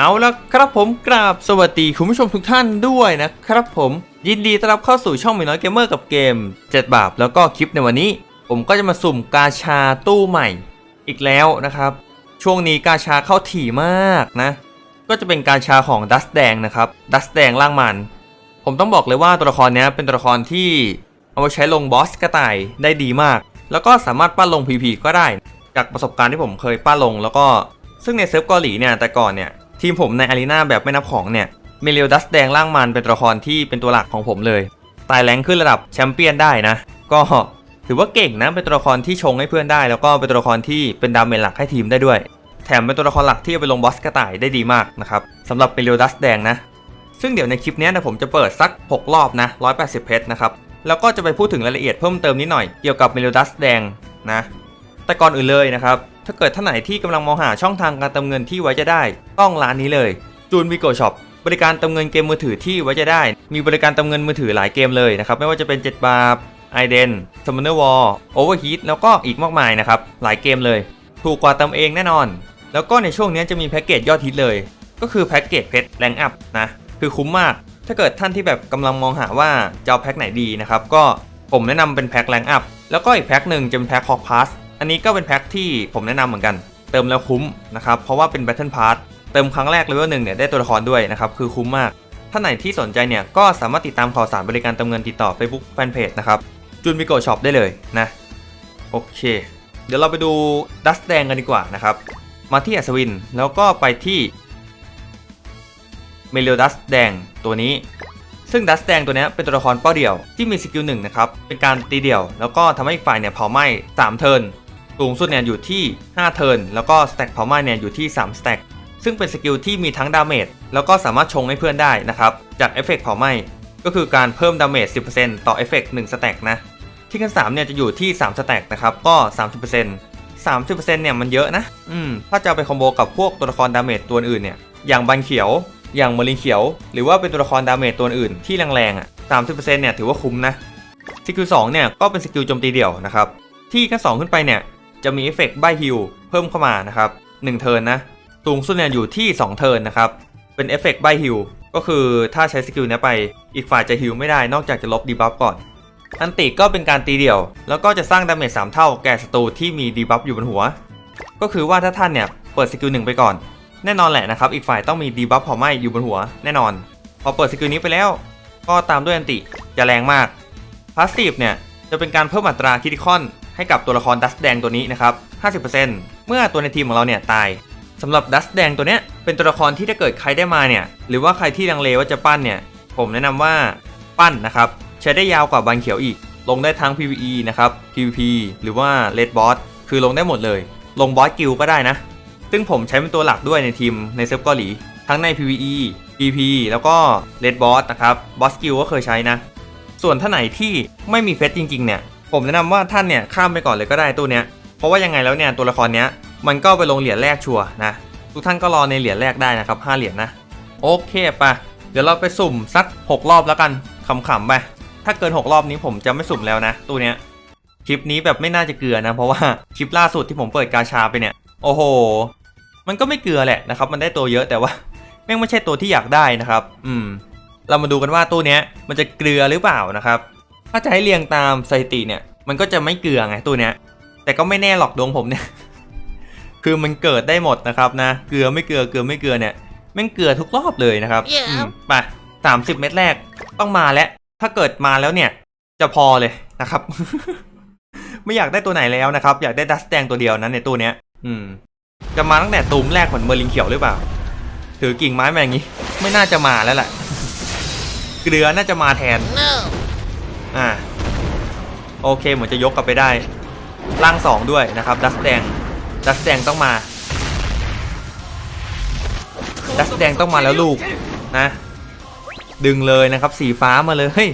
เอาละครับผมกราบสวัสดีคุณผู้ชมทุกท่านด้วยนะครับผมยินดีต้อนรับเข้าสู่ช่องมีน้อยเกมเมอร์กับเกม 7 บาปแล้วก็คลิปในวันนี้ ผมก็จะมาสุ่มกาชาตู้ใหม่อีกแล้วนะครับ ช่วงนี้กาชาเข้าถี่มากนะ ก็จะเป็นกาชาของดัสแดงนะครับดัสแดงล่างมัน ผมต้องบอกเลยว่าตัวละครนี้เป็นตัวละครที่เอาไปใช้ลงบอสกระต่ายได้ดีมาก แล้วก็สามารถปั้นลง PV ก็ได้ จากประสบการณ์ที่ผมเคยปั้นลง แล้วก็ซึ่งในเซิร์ฟเกาหลีเนี่ยแต่ก่อนเนี่ย ทีมผมในอารีนาแบบไม่นับของเนี่ยเมเลียดัสแดงล่างมันเป็นตัวละครที่เป็นตัวหลักของผมเลยตายแรงขึ้นระดับแชมเปี้ยนได้นะ ก็ถือว่าเก่งนะเป็นตัวละครที่ชงให้เพื่อนได้ แล้วก็เป็นตัวละครที่เป็นดาเมจหลักให้ทีมได้ด้วย แถมเป็นตัวละครหลักที่ไปลงบอสกระต่ายได้ดีมากนะครับสำหรับเมเลียดัสแดงนะ ซึ่งเดี๋ยวในคลิปนี้นะผมจะเปิดสัก 6 รอบนะ180 เพชรนะครับแล้วก็จะไปพูดถึงรายละเอียดเพิ่มเติมนิดหน่อยเกี่ยวกับเมโลดัสแดงนะแต่ก่อนอื่นเลยนะครับ ถ้าเกิดท่านไหนที่กำลังมองหาช่องทางการเติมเงินที่ไว้จะได้ ต้องร้านนี้เลยจูนวิโกช็อปบริการเติมเงินเกมมือถือที่ไว้จะได้ มีบริการเติมเงินมือถือหลายเกมเลยนะครับ ไม่ว่าจะเป็น 7 บาปไอเดนซัมมอนเนอร์วอลโอเวอร์ฮีทแล้วก็อีกมากมายนะครับ หลายเกมเลย ถูกกว่าเติมเองแน่นอน แล้วก็ในช่วงนี้จะมีแพ็กเกจยอดฮิตเลย ก็คือแพ็กเกจเพชรแรงอัพนะ คือคุ้มมาก ถ้าเกิดท่านที่แบบกำลังมองหาว่าจะเอาแพ็คไหนดีนะครับ ก็ผมแนะนำเป็นแพ็คแรงอัพ แล้วก็อีกแพ็คหนึ่งจะเป็นแพ็กคฮอกพาส อันนี้ก็เป็นแพ็คที่ผมแนะนำเหมือนกัน เติมแล้วคุ้มนะครับ เพราะว่าเป็น Battle Pass เติมครั้งแรกเลเวลหนึ่งเนี่ยได้ตัวละครด้วยนะครับ คือคุ้มมากท่านไหนที่สนใจเนี่ยก็สามารถติดตามข่าวสารบริการเติมเงินติดต่อ Facebook Fanpage นะครับจุนมิโกช็อปได้เลยนะ โอเค เดี๋ยวเราไปดูดัสแดงกันดีกว่านะครับ มาที่อัศวินแล้วก็ไปที่เมเลียดัสแดงตัวนี้ ซึ่งดัสแดงตัวนี้เป็นตัวละครเป้าเดี่ยวที่มีสกิลหนึ่งนะครับ เป็นการตีเดี่ยว แล้วก็ทำให้อีกฝ่ายเนี่ยเผาไหม้3เทิร์น สูงสุดเนี่ยอยู่ที่ 5 เทิร์นแล้วก็สแต็กเผาไหม้เนี่ยอยู่ที่ 3 สแต็กซึ่งเป็นสกิลที่มีทั้งดาเมจแล้วก็สามารถชงให้เพื่อนได้นะครับ จากเอฟเฟกต์เผาไหม้ก็คือการเพิ่มดาเมจ 10%ต่อเอฟเฟกต์1สแต็กนะ ที่ขั้น3เนี่ยจะอยู่ที่ 3 สแต็กนะครับ ก็ 30% 30%เนี่ยมันเยอะนะ อืม ถ้าจะไปคอมโบกับพวกตัวละครดาเมจตัวอื่นเนี่ย อย่างบันเขียว อย่างมอลินเขียว หรือว่าเป็นตัวละครดาเมจตัวอื่นที่แรงๆอะ 30%เนี่ยถือว่าคุ้มนะ สกิล2เนี่ยก็เป็นสกิลโจมตีเดี่ยวนะครับ ที่ขั้น2ขึ้นไปเนี่ย จะมีเอฟเฟกต์ใบฮิลเพิ่มเข้ามานะครับ1เทิร์นนะสูงสุดเนี่ยอยู่ที่ 2 เทิร์นนะครับเป็นเอฟเฟกต์ใบฮิลก็คือถ้าใช้สกิลเนี้ยไปอีกฝ่ายจะฮิลไม่ได้นอกจากจะลบดีบัฟก่อนอันติก็เป็นการตีเดี่ยว แล้วก็จะสร้างดาเมจ3เท่าแก่ศัตรูที่มีดีบัฟอยู่บนหัว ก็คือว่าถ้าท่านเนี่ยเปิดสกิลหนึ่งไปก่อน แน่นอนแหละนะครับอีกฝ่ายต้องมีดีบัฟเผาไหม้อยู่บนหัวแน่นอน พอเปิดสกิลนี้ไปแล้ว ก็ตามด้วยอันติจะแรงมากพาสซีฟเนี่ยจะเป็นการเพิ่มอัตราคิติคอน ให้กับตัวละครดัสแดงตัวนี้นะครับ 50%เมื่อตัวในทีมของเราเนี่ยตายสำหรับดัสแดงตัวเนี้ยเป็นตัวละครที่ถ้าเกิดใครได้มาเนี่ยหรือว่าใครที่ลังเลว่าจะปั้นเนี่ยผมแนะนำว่าปั้นนะครับใช้ได้ยาวกว่าบานเขียวอีก ลงได้ทั้ง PVE นะครับ PVP หรือว่า Red Boss คือลงได้หมดเลย ลงบอสกิลก็ได้นะ ซึ่งผมใช้เป็นตัวหลักด้วยในทีมในเซิร์ฟเกาหลี ทั้งใน PVE PVP แล้วก็ Red Boss นะครับ Boss Skill ก็เคยใช้นะ ส่วนท่านไหนที่ไม่มีเฟซจริงๆเนี่ย ผมแนะนำว่าท่านเนี่ยข้ามไปก่อนเลยก็ได้ตัวเนี้ยเพราะว่ายังไงแล้วเนี่ยตัวละครเนี้ยมันก็ไปลงเหรียญแรกชัวนะทุกท่านก็รอในเหรียญแรกได้นะครับ5เหรียญนะโอเคปะเดี๋ยวเราไปสุ่มสัก 6 รอบแล้วกันขำๆไปถ้าเกิน 6 รอบนี้ผมจะไม่สุ่มแล้วนะตัวเนี้ยคลิปนี้แบบไม่น่าจะเกลือนะ เพราะว่าคลิปล่าสุดที่ผมเปิดกาชาไปเนี่ย โอ้โห มันก็ไม่เกลือแหละนะครับ มันได้ตัวเยอะแต่ว่าแม่งไม่ใช่ตัวที่อยากได้นะครับ อืม เรามาดูกันว่าตัวเนี้ยมันจะเกลือหรือเปล่านะครับ ถ้าจะให้เรียงตามสถิติเนี่ย มันก็จะไม่เกลือไงตัวเนี้ย แต่ก็ไม่แน่หรอกดวงผมเนี่ย คือมันเกิดได้หมดนะครับนะ เกลือไม่เกลือเกลือไม่เกลือเนี่ยแม่งเกลือทุกรอบเลยนะครับ Yeah. อืมไปสามสิบเม็ดแรกต้องมาแล้ว ถ้าเกิดมาแล้วเนี่ย จะพอเลยนะครับ ไม่อยากได้ตัวไหนแล้วนะครับ อยากได้ดัสแดงตัวเดียวนะในตัวเนี้ย อืม จะมาตั้งแต่ตูมแรกเหมือนเมอร์ลินเขียวหรือเปล่า ถือกิ่งไม้มาอย่างนี้ ไม่น่าจะมาแล้วแหละ เกลือน่าจะมาแทน No. อ่าโอเคเหมือนจะยกกลับไปได้ร่างสองด้วยนะครับ ดัสแดง ดัสแดงต้องมา ดัสแดงต้องมาแล้วลูกนะ ดึงเลยนะครับ สีฟ้ามาเลยเฮ้ย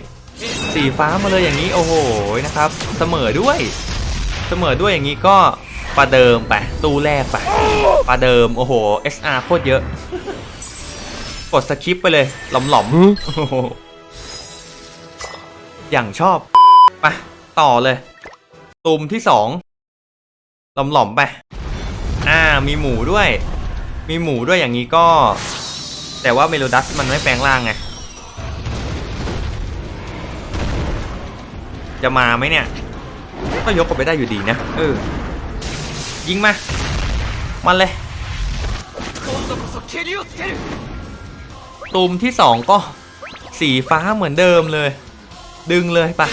สีฟ้ามาเลยอย่างนี้โอ้โหนะครับ เสมอด้วย เสมอด้วยอย่างนี้ก็ประเดิมไปตู้แรกไปประเดิมโอ้โห SR โคตรเยอะ กดสคิปไปเลยหลอมๆโอย่างชอบไปต่อเลย ตุ่มที่สองหล่อมๆไป อ่า มีหมูด้วย มีหมูด้วยอย่างนี้ก็ แต่ว่าเมโลดัสมันไม่แปลงร่างไง จะมาไหมเนี่ย ก็ยกกไปได้อยู่ดีนะ เออ ยิงมา มันเลย ตุ่มที่สองก็สีฟ้าเหมือนเดิมเลย ดึงเลยปะ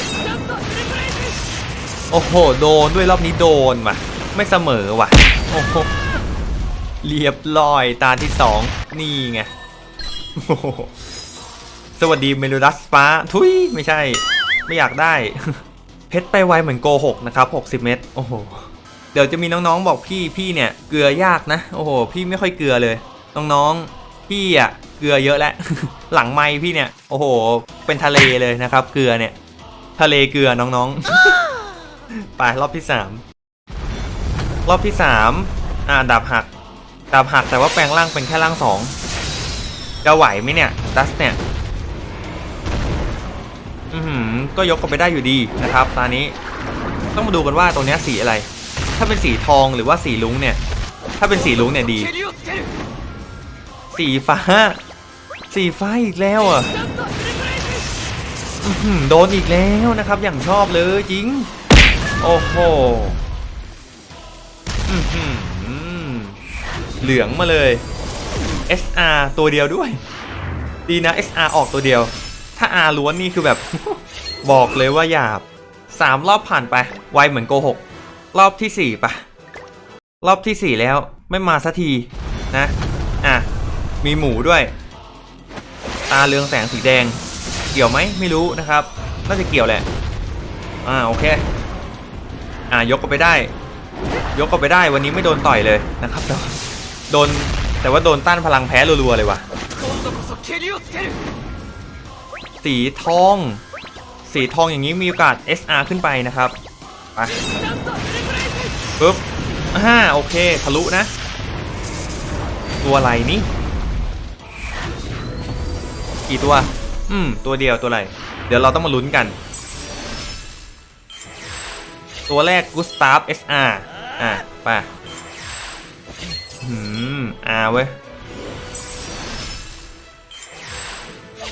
โอ้โห โดนด้วยรอบนี้โดนว่ะ ไม่เสมอว่ะ โอ้โห เรียบร้อยตาที่สองนี่ไงโอ้โหสวัสดีเมโลดัสฟ้า ทุยไม่ใช่ ไม่อยากได้ เพชรไปไวเหมือนโกหกนะครับ 60 เม็ดโอ้โห เดี๋ยวจะมีน้องๆบอกพี่พี่เนี่ย เกลือยากนะ โอ้โห พี่ไม่ค่อยเกลือเลย น้องๆ พี่อะเกลือเยอะแล้วหลังไม้พี่เนี่ยโอ้โห เป็นทะเลเลยนะครับ เกลือเนี่ย ทะเลเกลือน้องๆไปรอบที่สามรอบที่สามอ่าดาบหักดาบหักแต่ว่าแปลงร่างเป็นแค่ร่างสองจะไหวไหมเนี่ยดัสเนี่ยอืมก็ยกกันไปได้อยู่ดีนะครับตอนนี้ต้องมาดูกันว่าตัวนี้สีอะไร ถ้าเป็นสีทองหรือว่าสีลุงเนี่ย ถ้าเป็นสีลุงเนี่ยดี สีฟ้า สีฟ้าอีกแล้วอะโดนอีกแล้วนะครับ อย่างชอบเลยจริง โอ้โหเหลืองมาเลย SR ตัวเดียวด้วย ดีนะ SR ออกตัวเดียว ถ้า R ล้วนนี่คือแบบ บอกเลยว่าหยาบสามรอบผ่านไป ไวเหมือนโกหก รอบที่สี่ปะรอบที่สี่แล้วไม่มาสักทีนะ อะ มีหมูด้วย ตาเรืองแสงสีแดง เกี่ยวไหมไม่รู้นะครับ น่าจะเกี่ยวแหละ อ่าโอเค อ่ายกก็ไปได้ ยกก็ไปได้วันนี้ไม่โดนต่อยเลยนะครับโดนแต่ว่าโดนต้านพลังแพ้รัวๆเลยว่ะ สีทอง สีทองอย่างนี้มีโอกาส SR ขึ้นไปนะครับปปึ๊บอ่าโอเค ทะลุนะ ตัวอะไรนี่ กี่ตัว อืม ตัวเดียวตัวอะไร เดี๋ยวเราต้องมาลุ้นกัน ตัวแรกกุสตาฟ SR อะไปอืม R เว้ย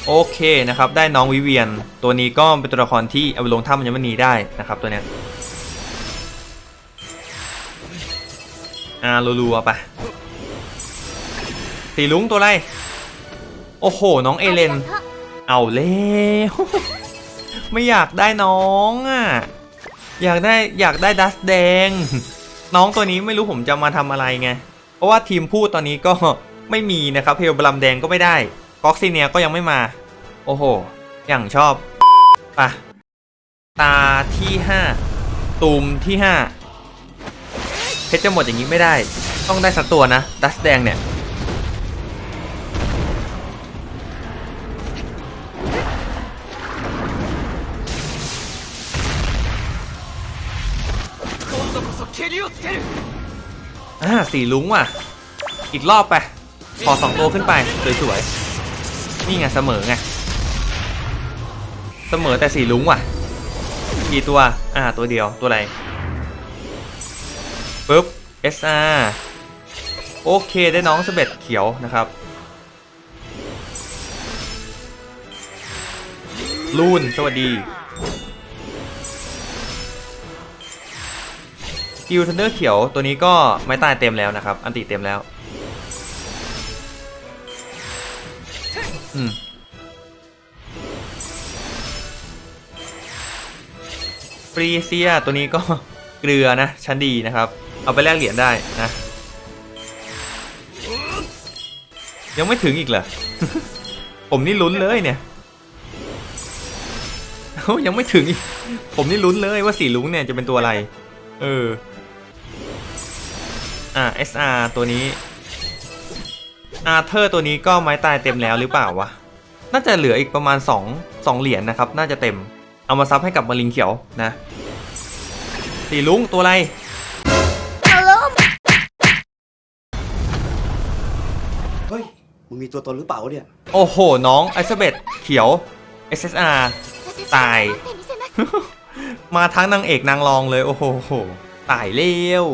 โอเคนะครับ ได้น้องวิเวียน ตัวนี้ก็เป็นตัวละครที่เอาไปลงถ้ำมันยังไม่หนีได้นะครับตัวเนี้ยอารัวๆไปสีลุงตัวอะไร โอ้โห น้องเอเลน เอาแล้วไม่อยากได้น้องอะ อยากได้อยากได้ดัสแดง น้องตัวนี้ไม่รู้ผมจะมาทำอะไรไง เพราะว่าทีมพูดตอนนี้ก็ไม่มีนะครับเพลบลัมแดงก็ไม่ได้ก๊อกซีเนียก็ยังไม่มา โอ้โห อย่างชอบปะตาที่ห้าตูมที่ห้าเพชรจะหมดอย่างนี้ไม่ได้ ต้องได้สักตัวนะ ดัสแดงเนี่ย อ่าสีลุ้งว่ะ อีกรอบไป ขอสองตัวขึ้นไป สวยๆ นี่ไงเสมอไง เสมอแต่สีลุ้งว่ะ กี่ตัว อ่า ตัวเดียว ตัวอะไรปึ๊บ SR โอเคได้น้องสเบ็ดเขียวนะครับลูนสวัสดี กิลทันเดอร์เขียวตัวนี้ก็ไม้ตายเต็มแล้วนะครับ อันติเต็มแล้ว อืมฟรีเซียตัวนี้ก็เกลือนะ ชั้นดีนะครับ เอาไปแลกเหรียญได้นะ ยังไม่ถึงอีกเหรอ ผมนี่ลุ้นเลยเนี่ยโอ้ยังไม่ถึง ผมนี่ลุ้นเลยว่าสีลุงเนี่ยจะเป็นตัวอะไร เออ อ่า SR ตัวนี้อาเธอร์ตัวนี้ก็ไม้ตายเต็มแล้วหรือเปล่าวะ น่าจะเหลืออีกประมาณ 2 2 เหรียญนะครับ น่าจะเต็ม เอามาซับให้กับมาริงเขียวนะสีลุงตัวอะไรเฮ้ย มึงมีตัวตนหรือเปล่าวะเนี่ย โอ้โห น้องไอซเบตเขียว SSR ตาย มาทั้งนางเอกนางรองเลย โอ้โห ตายเร็ว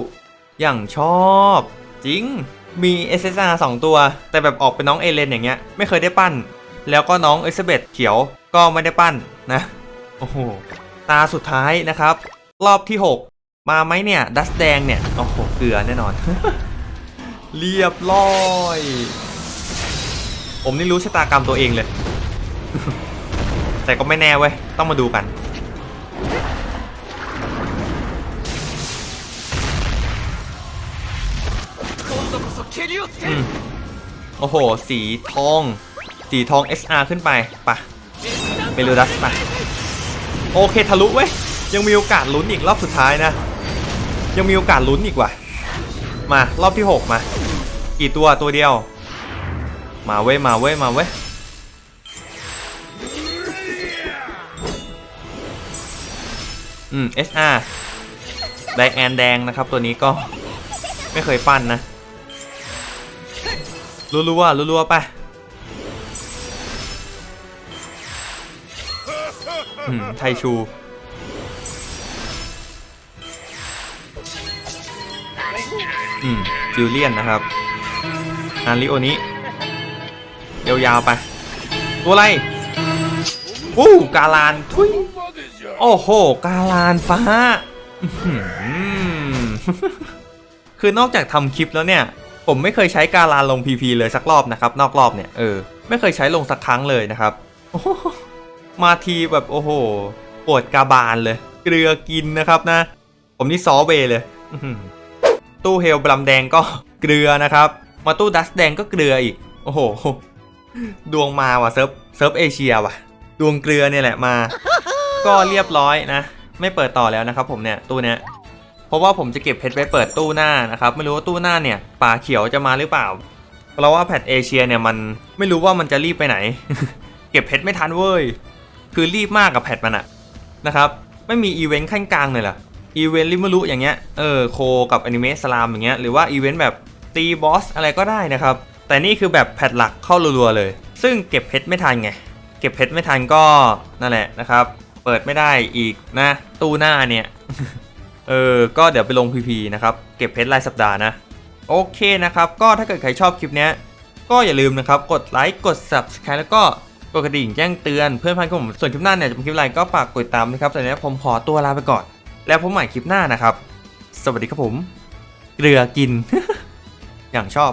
อย่างชอบ จริง มี SSR 2ตัว แต่แบบออกเป็นน้องเอเลนอย่างเงี้ยไม่เคยได้ปั้น แล้วก็น้องเอลิซาเบธเขียวก็ไม่ได้ปั้นนะ โอ้โห ตาสุดท้ายนะครับ รอบที่ 6 มาไหมเนี่ย ดัสแดงเนี่ย โอ้โห เกลือแน่นอน เรียบร้อย ผมนี่รู้ชะตากรรมตัวเองเลย แต่ก็ไม่แน่เว้ย ต้องมาดูกัน อืมโอ้โห สีทอง สีทอง SR ขึ้นไปปะเมลูดัสปะโอเคทะลุเว้ย ยังมีโอกาสลุ้นอีกรอบสุดท้ายนะ ยังมีโอกาสลุ้นอีกว่ะ มารอบที่ 6 มา กี่ตัวตัวเดียว มาเว้ย มาเว้ย มาเว้ยอืม SR ไดงแอนแดงนะครับ ตัวนี้ก็ไม่เคยปั้นนะ รัวๆรัวๆไปอืมไทชู อืมจิวเลียนนะครับอาริโอนี้ยาวๆไป ตัวอะไรอู้กาลานทุยโอ้โห กาลานฟ้า คือนอกจากทำคลิปแล้วเนี่ย ผมไม่เคยใช้กาลานลง PP เลยสักรอบนะครับ นอกรอบเนี่ยเออไม่เคยใช้ลงสักครั้งเลยนะครับ มาทีแบบโอ้โหปวดกาบาลเลย เกลือกินนะครับนะ ผมนี่ซอเวเลยตู้เฮลบลัมแดงก็เกลือนะครับ มาตู้ดัสแดงก็เกลืออีก โอ้โห ดวงมาว่ะเซิร์ฟเซิร์ฟเอเชียว่ะ ดวงเกลือเนี่ยแหละมา ก็เรียบร้อยนะ ไม่เปิดต่อแล้วนะครับผมเนี่ยตู้เนี้ย ราะว่าผมจะเก็บเพชรไว้เปิดตู้หน้านะครับไม่รู้ว่าตู้หน้าเนี่ยป่าเขียวจะมาหรือเปล่า เพราะว่าแพทเอเชียเนี่ยมันไม่รู้ว่ามันจะรีบไปไหน เก็บเพชรไม่ทันเว้ยคือรีบมากกับแพทมันอะนะครับไม่มีอีเวนต์ขั้นกลางเลยล่ะอีเวนต์ริมารุอย่างเงี้ยเออโคกับอนิเมะสลามอย่างเงี้ยหรือว่าอีเวนต์แบบตีบอสอะไรก็ได้นะครับแต่นี่คือแบบแพทหลักเข้ารัวๆเลย ซึ่งเก็บเพชรไม่ทันไงเก็บเพชรไม่ทันก็นั่นแหละนะครับ เปิดไม่ได้อีกนะ ตู้หน้าเนี่ย เออ ก็เดี๋ยวไปลง PP นะครับ เก็บเพชรรายสัปดาห์นะ โอเคนะครับ ก็ถ้าเกิดใครชอบคลิปนี้ก็อย่าลืมนะครับ กดไลค์ กด Subscribe แล้วก็กดกระดิ่งแจ้งเตือนเพื่อนพันของผม ส่วนคลิปหน้าเนี่ยจะเป็นคลิปอะไรก็ฝากกดตามนะครับตอนนี้ผมขอตัวลาไปก่อน แล้วพบใหม่คลิปหน้านะครับ สวัสดีครับผม เกลือกิน อย่างชอบ